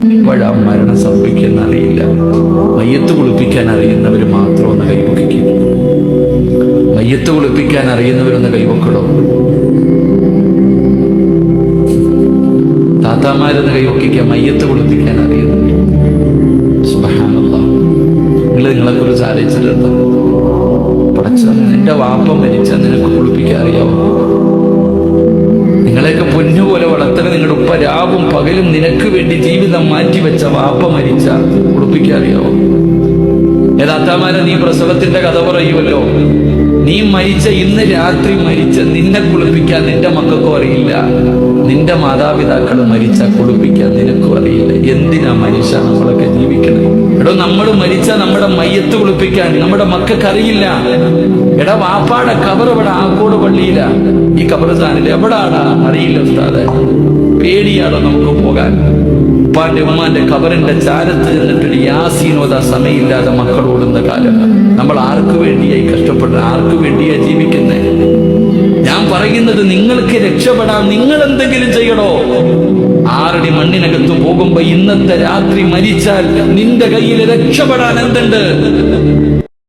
എപ്പോഴാ മരണം സംഭവിക്കുന്ന അറിയില്ല മയ്യത്ത് കുളിപ്പിക്കാൻ അറിയുന്നവർ മാത്രം ഒന്ന് കൈവക്കിക്കും മയ്യത്ത് കുളിപ്പിക്കാൻ അറിയുന്നവരൊന്ന് കൈവക്കടോ താത്താമാരൊന്ന് കൈവക്കിക്കുക മയ്യത്ത് കുളിപ്പിക്കാൻ അറിയുന്നവർ. നിങ്ങൾ നിങ്ങളെ കുറിച്ച് ആലോചിച്ചിട്ടുണ്ടോ? പടച്ച നിന്റെ വാപ്പ മരിച്ച നിനക്ക് കുളിപ്പിക്കാൻ നിങ്ങളെയൊക്കെ പൊന്നുപോലെ വളർത്തണ. നിങ്ങളുടെ ഉപ്പ രാവും പകലും നിനക്ക് വേണ്ടി ജീവിതം മാറ്റിവെച്ച വാപ്പ മരിച്ച. കുളിപ്പിക്കാൻ യഥാത്താമാരെ നീ പ്രസവത്തിന്റെ കഥ പറയുമല്ലോ നീ മരിച്ച ഇന്ന് രാത്രി മരിച്ച നിന്നെ കുളിപ്പിക്കാൻ നിന്റെ മക്കൾക്കും അറിയില്ല. നിന്റെ മാതാപിതാക്കൾ മരിച്ച കുളിപ്പിക്കാൻ നിനക്കും അറിയില്ല. നമ്മുടെ മയ്യത്ത് കുളിപ്പിക്കാൻ നമ്മുടെ മക്കൾക്ക് അറിയില്ല. എടാ വാപ്പാടെ കബർ ഇവിടെ ആക്കോട് പള്ളിയില. ഈ കബർസ്ഥാനിൽ എവിടാടാ? അറിയില്ല ഉസ്താദ്. പേടിയാണോ നമുക്ക് പോകാൻ. ഉപ്പാന്റെ ഉമ്മാന്റെ കബറിന്റെ ചാരത്ത് ചെന്നിട്ടൊരു യാസീനോദ സമയമില്ലാതെ മക്കൾ ഓടുന്ന കാലം. നമ്മൾ ആർക്കു വേണ്ടിയായി കഷ്ടപ്പെടുന്നത്? ആർക്കു വേണ്ടിയായി ജീവിക്കുന്നത് ഞാൻ പറയുന്നത് നിങ്ങൾക്ക് രക്ഷപ്പെടാൻ നിങ്ങൾ എന്തെങ്കിലും ചെയ്യണോ? മണ്ണിനകത്ത് പോകുമ്പോ ഇന്നത്തെ രാത്രി മരിച്ചാൽ നിന്റെ കയ്യിൽ രക്ഷപ്പെടാൻ എന്തുണ്ട്?